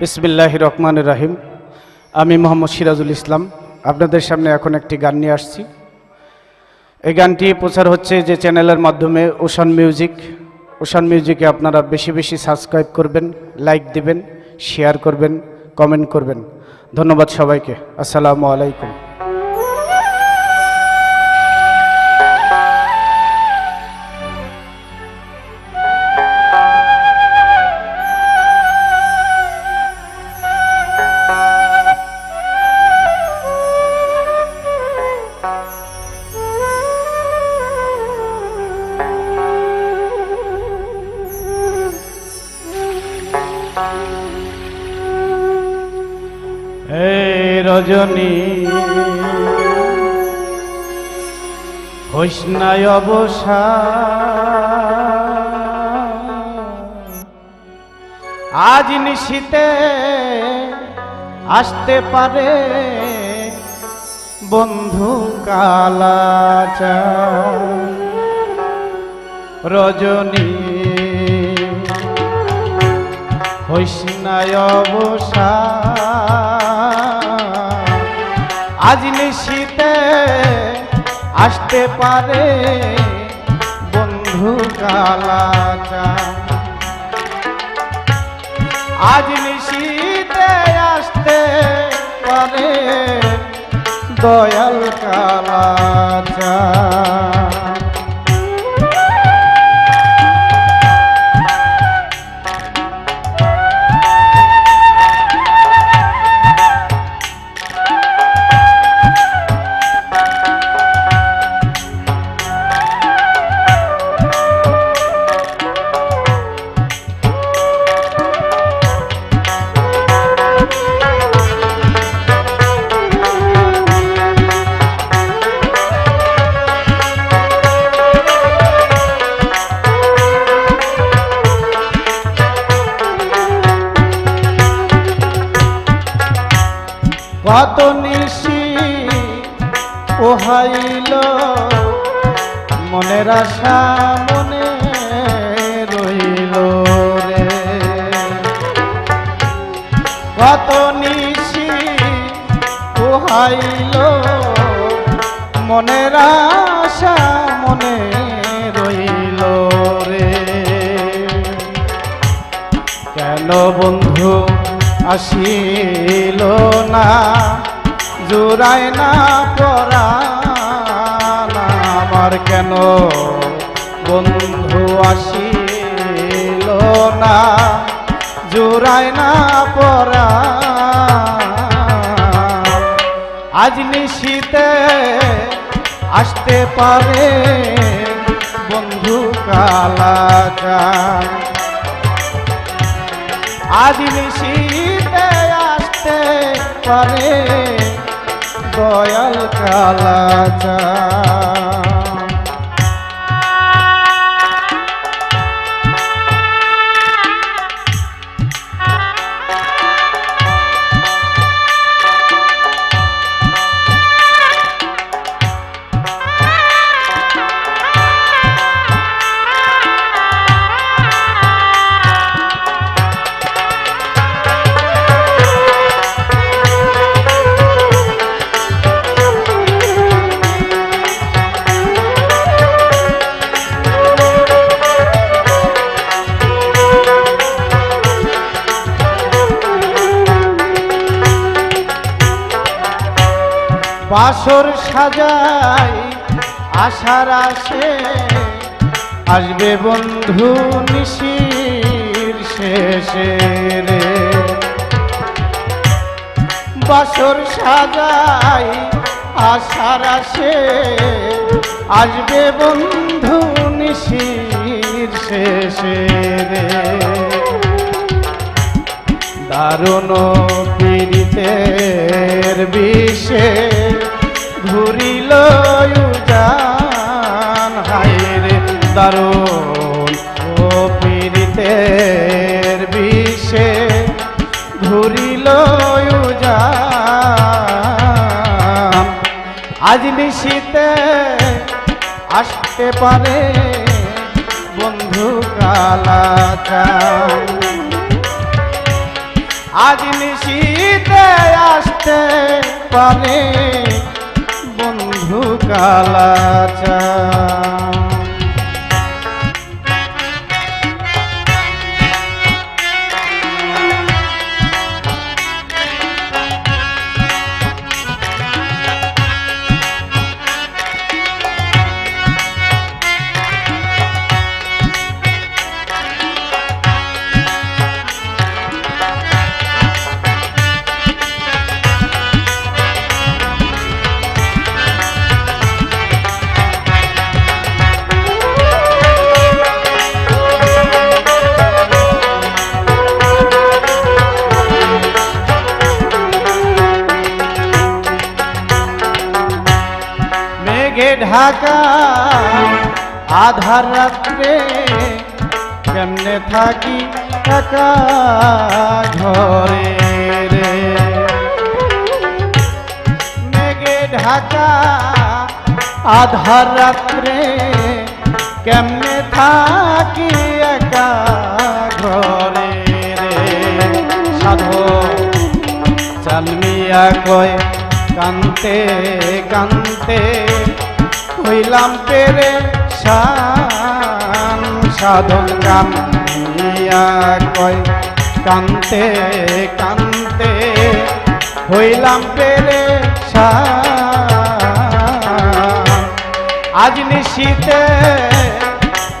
বিসমিল্লাহ রহমান রাহিম। আমি মোহাম্মদ সিরাজুল ইসলাম। আপনাদের সামনে এখন একটি গান নিয়ে আসছি। এই গানটি প্রচার হচ্ছে যে চ্যানেলের মাধ্যমে ওশান মিউজিক। ওশান মিউজিকে আপনারা বেশি বেশি সাবস্ক্রাইব করবেন, লাইক দিবেন, শেয়ার করবেন, কমেন্ট করবেন। ধন্যবাদ সবাইকে। আসসালামু আলাইকুম। রজনী। হোসনায় অবসা। আজ নিশীতে আসতে পারে বন্ধু কালাচা। রজনী। হৈসনায় অবসা। আজ নিশীতে আসতে পারে বন্ধু কালাচা। আজ নিশীতে আসতে পারে দয়াল কালাচা। কত নিশি ওহাইল মনের আশা মনে রইল রে। কত নিশি ওহাইল মনের আশা মনে রইল রে। কেন বন্ধু আসিল না, জোড়ায় না পরা আমার কেন বন্ধু আসিল না, জোড়ায় না পরা আজ নিশীতে আসতে পারে বন্ধু কালাচা আজ নিশীতে পারে দয়াল কালাচা বাসর সাজাই, আশার আসে, আসবে বন্ধু নিশির শেষে রে। বাসর সাজাই, আশার আসে, আসবে বন্ধু নিশির শেষে রে। দারুণ পীড়িতের বিষে ঘুরিল উজান হায়রে, দারুণ ও পীড়িতের বিষে ঘুরিল উজান আজ নিশীতে আসতে পারে বন্ধু কালাচান আজ নিশীতে আসতে পারে বন্ধু কালাচা ঢাকা, আধার রাত্রে কেমনে থাকি একা ঘরে রে? মেঘে ঢাকা, আধার রাত্রে কেমনে থাকি একা ঘরে রে? সাধু চালমিয়া কয়, কান্তে কান্তে হইলাম পেরে শান সাধন কামিয়া কয়, কান্তে কান্তে হইলাম পেরে শান আজ নিশীতে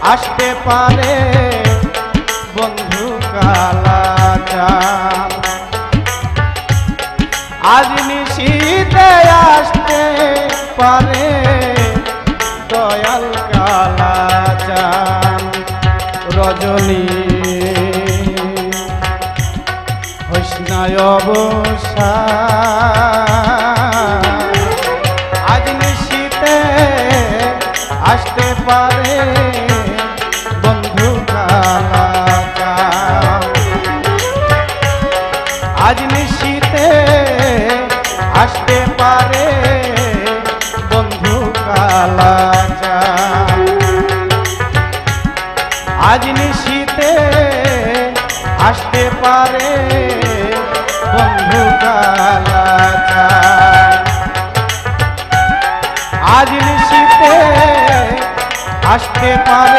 আসতে পারে বন্ধু কালাচার আজ নিশীতে আসতে পারে রজনী হৈষ্ণায় অবসা আজ নিশীতে আসতে পারে। আসতে পারে